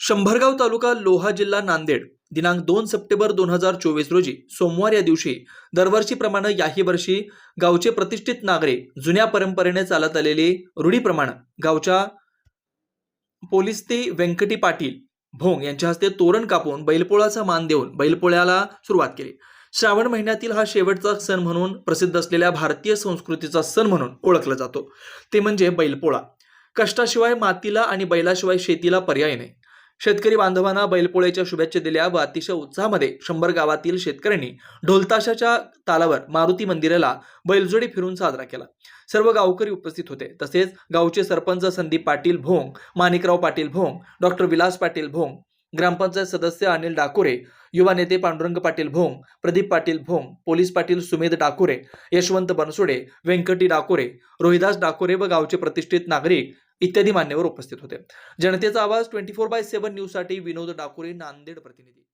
शंभरगाव तालुका लोहा जिल्हा नांदेड दिनांक दोन सप्टेंबर दोन हजार चोवीस रोजी सोमवार या दिवशी दरवर्षीप्रमाणे याही वर्षी गावचे प्रतिष्ठित नागरिक जुन्या परंपरेने चालत आलेले रूढीप्रमाणे गावच्या पोलीस ते व्यंकटी पाटील भोंग यांच्या हस्ते तोरण कापून बैलपोळाचा मान देऊन बैलपोळ्याला सुरुवात केली. श्रावण महिन्यातील हा शेवटचा सण म्हणून प्रसिद्ध असलेल्या भारतीय संस्कृतीचा सण म्हणून ओळखला जातो. ते म्हणजे बैलपोळा. कष्टाशिवाय मातीला आणि बैलाशिवाय शेतीला पर्याय नाही. शेतकरी बांधवांना बैलपोळ्याच्या शुभेच्छा दिल्या व अतिशय उत्साहामध्ये शंभर गावातील शेतकऱ्यांनी ढोलताशाच्या तालावर मारुती मंदिराला बैलजोडी फिरून साजरा केला. सर्व गावकरी उपस्थित होते. तसेच गावचे सरपंच संदीप पाटील भोंग माणिकराव पाटील भोंग डॉक्टर विलास पाटील भोंग ग्रामपंचायत सदस्य अनिल डाकोरे युवा नेते पांडुरंग पाटील भोंग प्रदीप पाटील भोंग पोलीस पाटील सुमेध डाकोरे यशवंत बनसोडे व्यंकटी डाकोरे रोहिदास डाकोरे व गावचे प्रतिष्ठित नागरिक इत्यादी मान्यवर उपस्थित होते. जनतेचा आवाज ट्वेंटी फोर बाय सेव्हन न्यूजसाठी विनोद डाकोरे नांदेड प्रतिनिधी.